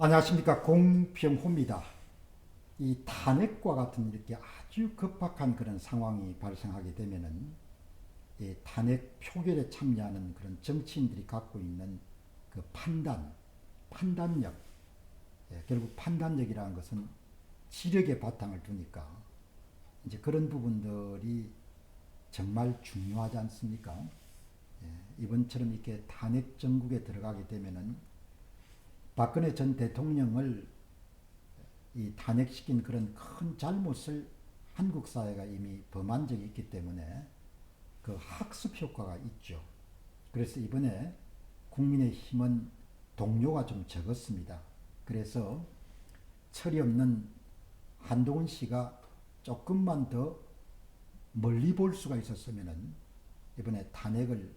안녕하십니까 공병호입니다. 이 탄핵과 같은 이렇게 아주 급박한 그런 상황이 발생하게 되면은 이 탄핵 표결에 참여하는 그런 정치인들이 갖고 있는 그 판단, 판단력, 예, 결국 판단력이라는 것은 지력의 바탕을 두니까 이제 그런 부분들이 정말 중요하지 않습니까? 예, 이번처럼 이렇게 탄핵 정국에 들어가게 되면은 박근혜 전 대통령을 이 탄핵시킨 그런 큰 잘못을 한국 사회가 이미 범한 적이 있기 때문에 그 학습 효과가 있죠. 그래서 이번에 국민의힘은 동료가 좀 적었습니다. 그래서 철이 없는 한동훈 씨가 조금만 더 멀리 볼 수가 있었으면은 이번에 탄핵을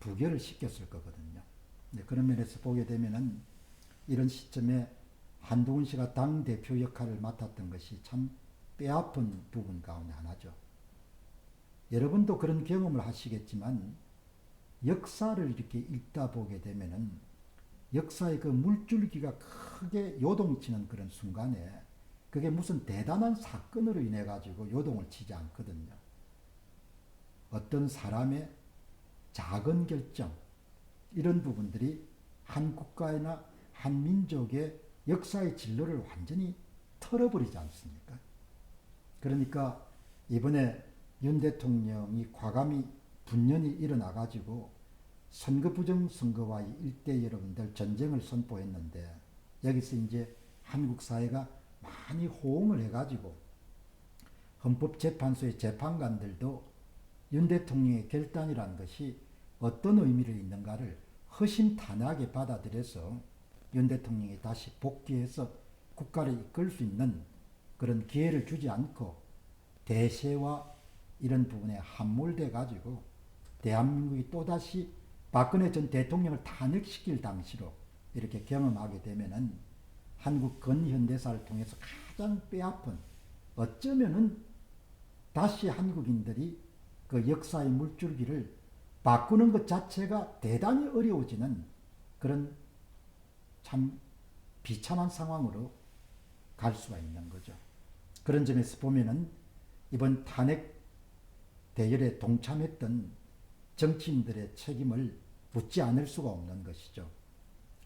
부결을 시켰을 거거든요. 네, 그런 면에서 보게 되면은 이런 시점에 한동훈 씨가 당 대표 역할을 맡았던 것이 참 뼈아픈 부분 가운데 하나죠. 여러분도 그런 경험을 하시겠지만 역사를 이렇게 읽다 보게 되면은 역사의 그 물줄기가 크게 요동치는 그런 순간에 그게 무슨 대단한 사건으로 인해 가지고 요동을 치지 않거든요. 어떤 사람의 작은 결정 이런 부분들이 한 국가나 한 민족의 역사의 진로를 완전히 털어버리지 않습니까? 그러니까 이번에 윤 대통령이 과감히 분연이 일어나 가지고 선거 부정 선거와의 일대 여러분들 전쟁을 선포했는데 여기서 이제 한국 사회가 많이 호응을 해가지고 헌법재판소의 재판관들도 윤 대통령의 결단이라는 것이 어떤 의미를 있는가를 허심탄회하게 받아들여서 윤 대통령이 다시 복귀해서 국가를 이끌 수 있는 그런 기회를 주지 않고 대세와 이런 부분에 함몰돼 가지고 대한민국이 또다시 박근혜 전 대통령을 탄핵시킬 당시로 이렇게 경험하게 되면은 한국 근현대사를 통해서 가장 뼈아픈 어쩌면은 다시 한국인들이 그 역사의 물줄기를 바꾸는 것 자체가 대단히 어려워지는 그런 참 비참한 상황으로 갈 수가 있는 거죠. 그런 점에서 보면은 이번 탄핵 대열에 동참했던 정치인들의 책임을 묻지 않을 수가 없는 것이죠.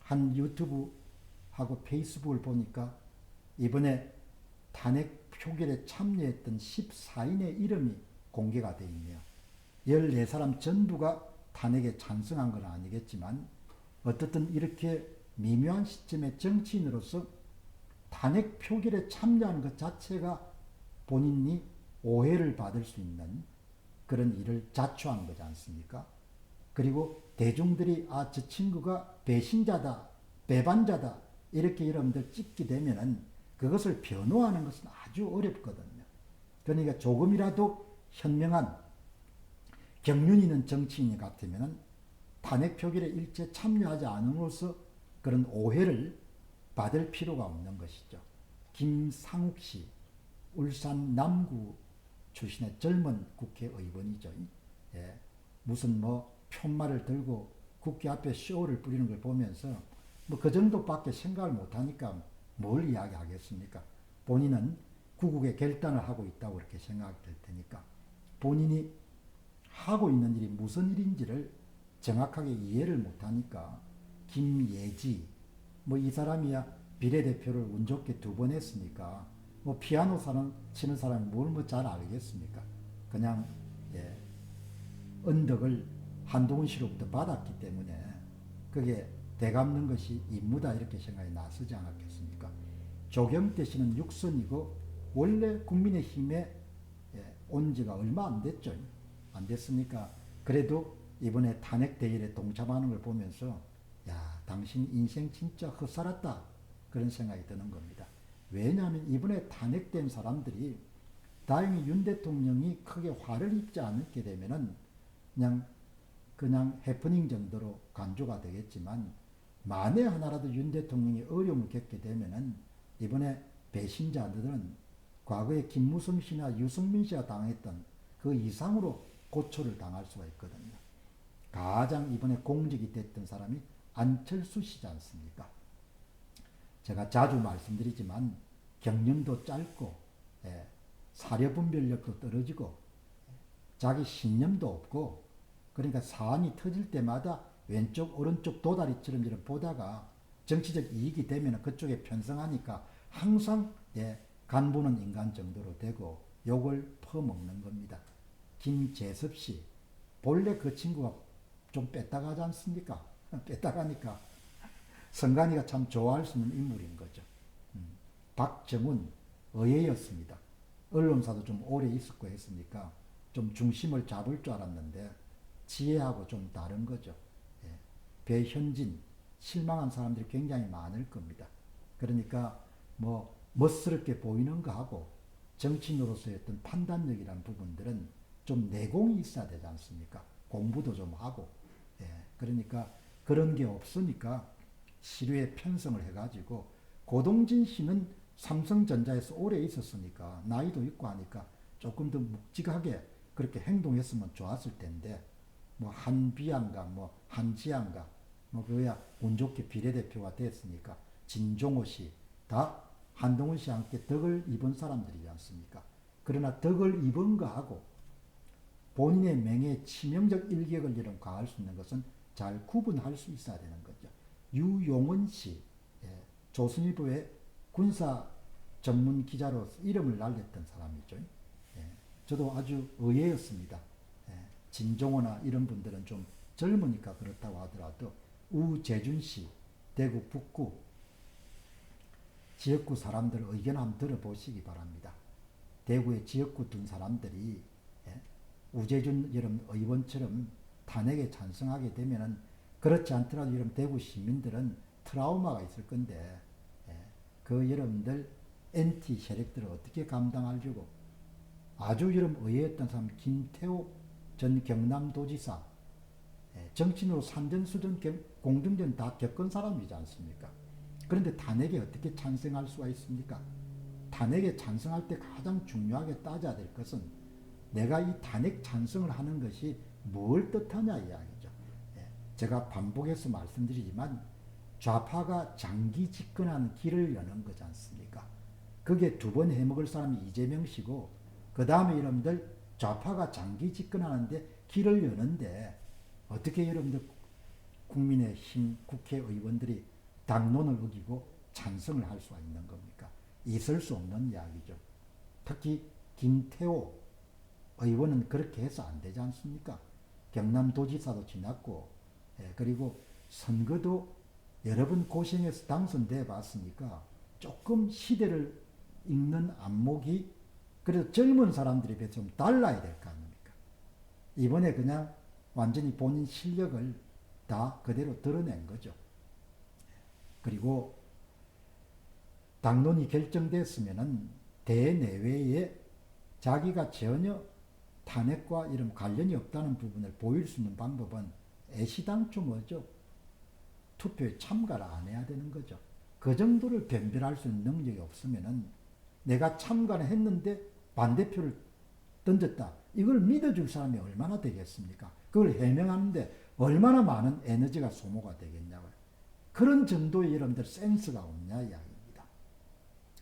한 유튜브하고 페이스북을 보니까 이번에 탄핵 표결에 참여했던 14인의 이름이 공개가 되어 있네요. 14사람 전부가 탄핵에 찬성한 건 아니겠지만 어떻든 이렇게 미묘한 시점에 정치인으로서 탄핵 표결에 참여하는 것 자체가 본인이 오해를 받을 수 있는 그런 일을 자초한 거지 않습니까? 그리고 대중들이 아, 저 친구가 배신자다, 배반자다, 이렇게 여러분들 찍게 되면은 그것을 변호하는 것은 아주 어렵거든요. 그러니까 조금이라도 현명한 경륜 있는 정치인이 같으면 탄핵 표결에 일체 참여하지 않음으로써 그런 오해를 받을 필요가 없는 것이죠. 김상욱 씨, 울산 남구 출신의 젊은 국회의원이죠. 예. 무슨 뭐 편말을 들고 국회 앞에 쇼를 뿌리는 걸 보면서 뭐 그 정도밖에 생각을 못하니까 뭘 이야기하겠습니까? 본인은 구국의 결단을 하고 있다고 그렇게 생각될 테니까 본인이 하고 있는 일이 무슨 일인지를 정확하게 이해를 못하니까 김예지 뭐 이 사람이야 비례대표를 운 좋게 두 번 했으니까 뭐 피아노 사람 치는 사람이 뭘뭐잘 알겠습니까? 그냥 예, 언덕을 한동훈 씨로부터 받았기 때문에 그게 대감는 것이 임무다 이렇게 생각이 나서지 않았겠습니까? 조경태 씨는 육선이고 원래 국민의힘에 예, 온 지가 얼마 안 됐죠. 안 됐습니까? 그래도 이번에 탄핵 대열에 동참하는 걸 보면서 야 당신 인생 진짜 헛살았다 그런 생각이 드는 겁니다. 왜냐하면 이번에 탄핵된 사람들이 다행히 윤 대통령이 크게 화를 입지 않게 되면은 그냥 그냥 해프닝 정도로 간주가 되겠지만 만에 하나라도 윤 대통령이 어려움을 겪게 되면은 이번에 배신자들은 과거에 김무성 씨나 유승민 씨가 당했던 그 이상으로 고초를 당할 수가 있거든요. 가장 이번에 공직이 됐던 사람이 안철수 씨지 않습니까? 제가 자주 말씀드리지만 경륜도 짧고 예, 사려 분별력도 떨어지고 자기 신념도 없고 그러니까 사안이 터질 때마다 왼쪽 오른쪽 도다리처럼 이렇게 보다가 정치적 이익이 되면 그쪽에 편성하니까 항상 예, 간부는 인간 정도로 되고 욕을 퍼먹는 겁니다. 김재섭 씨 본래 그 친구가 좀 뺐다가지 않습니까? 뺐다가 니까 성간이가 참 좋아할 수 있는 인물인 거죠. 음. 박정훈 의회였습니다. 언론사도 좀 오래 있었고 했으니까 좀 중심을 잡을 줄 알았는데 지혜하고 좀 다른 거죠. 예. 배현진 실망한 사람들이 굉장히 많을 겁니다. 그러니까 뭐 멋스럽게 보이는 거하고 정치인으로서의 어떤 판단력이라는 부분들은 좀 내공이 있어야 되지 않습니까? 공부도 좀 하고 예. 그러니까 그런 게 없으니까 시류에 편성을 해가지고 고동진 씨는 삼성전자에서 오래 있었으니까 나이도 있고 하니까 조금 더 묵직하게 그렇게 행동했으면 좋았을 텐데 뭐 한비안가 뭐 한지안가 뭐 그야 운 좋게 비례대표가 됐으니까 진종호 씨 다 한동훈 씨와 함께 덕을 입은 사람들이지 않습니까? 그러나 덕을 입은 거하고 본인의 명예에 치명적 일격을 이런 가할 수 있는 것은 잘 구분할 수 있어야 되는 거죠. 유용은 씨, 예, 조선일보의 군사 전문 기자로 이름을 날렸던 사람이죠. 예, 저도 아주 의외였습니다. 예, 진종호나 이런 분들은 좀 젊으니까 그렇다고 하더라도 우재준 씨, 대구 북구 지역구 사람들 의견 한번 들어보시기 바랍니다. 대구의 지역구 둔 사람들이 예, 우재준 여러분 의원처럼 탄핵에 찬성하게 되면은 그렇지 않더라도 여러분 대구 시민들은 트라우마가 있을 건데 예, 그 여러분들 엔티 세력들을 어떻게 감당하려고 아주 여러분 의외였던 사람 김태호 전 경남도지사 예, 정치인으로 산전수전 경- 공중전 다 겪은 사람이지 않습니까? 그런데 탄핵에 어떻게 찬성할 수가 있습니까? 탄핵에 찬성할 때 가장 중요하게 따져야 될 것은 내가 이 탄핵 찬성을 하는 것이 뭘 뜻하냐 이야기죠. 예, 제가 반복해서 말씀드리지만 좌파가 장기 집권하는 길을 여는 거지 않습니까? 그게 두 번 해먹을 사람이 이재명 씨고 그 다음에 여러분들 좌파가 장기 집권하는데 길을 여는데 어떻게 여러분들 국민의힘 국회의원들이 당론을 어기고 찬성을 할 수가 있는 겁니까? 있을 수 없는 이야기죠. 특히 김태호 의원은 그렇게 해서 안 되지 않습니까? 경남도지사도 지났고, 예, 그리고 선거도 여러 번 고생해서 당선돼 봤으니까 조금 시대를 읽는 안목이 그래도 젊은 사람들에 비해 좀 달라야 될 거 아닙니까? 이번에 그냥 완전히 본인 실력을 다 그대로 드러낸 거죠. 그리고 당론이 결정됐으면은 대내외에 자기가 전혀 탄핵과 이런 관련이 없다는 부분을 보일 수 있는 방법은 애시당초 뭐죠? 투표에 참가를 안 해야 되는 거죠. 그 정도를 변별할 수 있는 능력이 없으면은 내가 참가를 했는데 반대표를 던졌다. 이걸 믿어줄 사람이 얼마나 되겠습니까? 그걸 해명하는데 얼마나 많은 에너지가 소모가 되겠냐고요. 그런 정도의 여러분들 센스가 없냐 이야기입니다.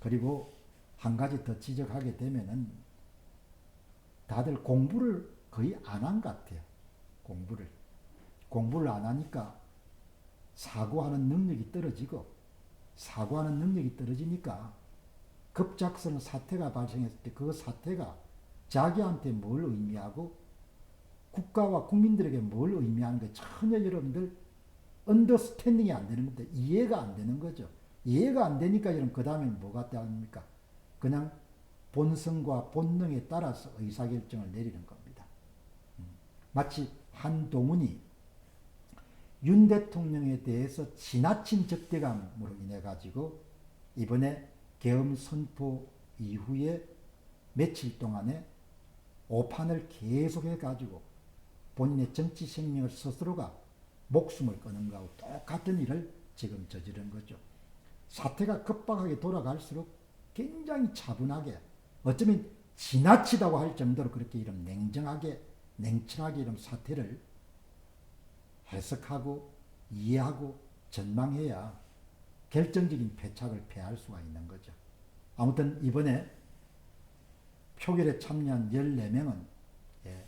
그리고 한 가지 더 지적하게 되면은 다들 공부를 거의 안 한 것 같아요. 공부를. 공부를 안 하니까 사고하는 능력이 떨어지고 사고하는 능력이 떨어지니까 급작스러운 사태가 발생했을 때 그 사태가 자기한테 뭘 의미하고 국가와 국민들에게 뭘 의미하는 게 전혀 여러분들 언더스탠딩이 안 되는 겁니다. 이해가 안 되는 거죠. 이해가 안 되니까 여러분 그 다음에 뭐가 됩니까? 그냥 본성과 본능에 따라서 의사결정을 내리는 겁니다. 음. 마치 한동훈이 윤 대통령에 대해서 지나친 적대감으로 인해 가지고 이번에 계엄 선포 이후에 며칠 동안에 오판을 계속해 가지고 본인의 정치 생명을 스스로가 목숨을 끊은 거하고 똑같은 일을 지금 저지른 거죠. 사태가 급박하게 돌아갈수록 굉장히 차분하게 어쩌면 지나치다고 할 정도로 그렇게 이런 냉정하게 냉철하게 이런 사태를 해석하고 이해하고 전망해야 결정적인 패착을 패할 수가 있는 거죠. 아무튼 이번에 표결에 참여한 14명은 예,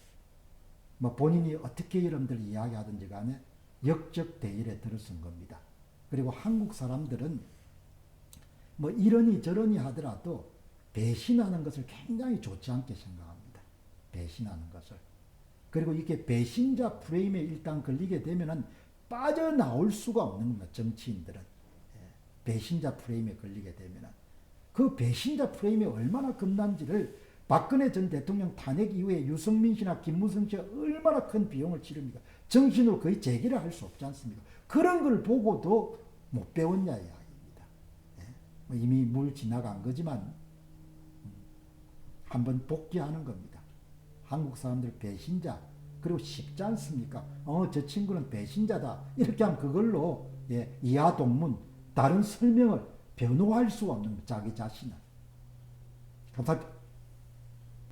뭐 본인이 어떻게 여러분들 이야기하든지 간에 역적 대일에 들어선 겁니다. 그리고 한국 사람들은 뭐 이러니 저러니 하더라도 배신하는 것을 굉장히 좋지 않게 생각합니다. 배신하는 것을. 그리고 이게 배신자 프레임에 일단 걸리게 되면은 빠져나올 수가 없는 겁니다. 정치인들은. 예, 배신자 프레임에 걸리게 되면은. 그 배신자 프레임이 얼마나 겁난지를 박근혜 전 대통령 탄핵 이후에 유승민 씨나 김무성 씨가 얼마나 큰 비용을 치릅니까? 정신으로 거의 재기를 할 수 없지 않습니까? 그런 걸 보고도 못 배웠냐 이야기입니다. 예? 뭐 이미 물 지나간 거지만 음, 한번 복귀하는 겁니다. 한국 사람들 배신자 그리고 쉽지 않습니까? 어, 저 친구는 배신자다. 이렇게 하면 그걸로 예, 이하 동문 다른 설명을 변호할 수가 없는 자기 자신은. 감사합니다.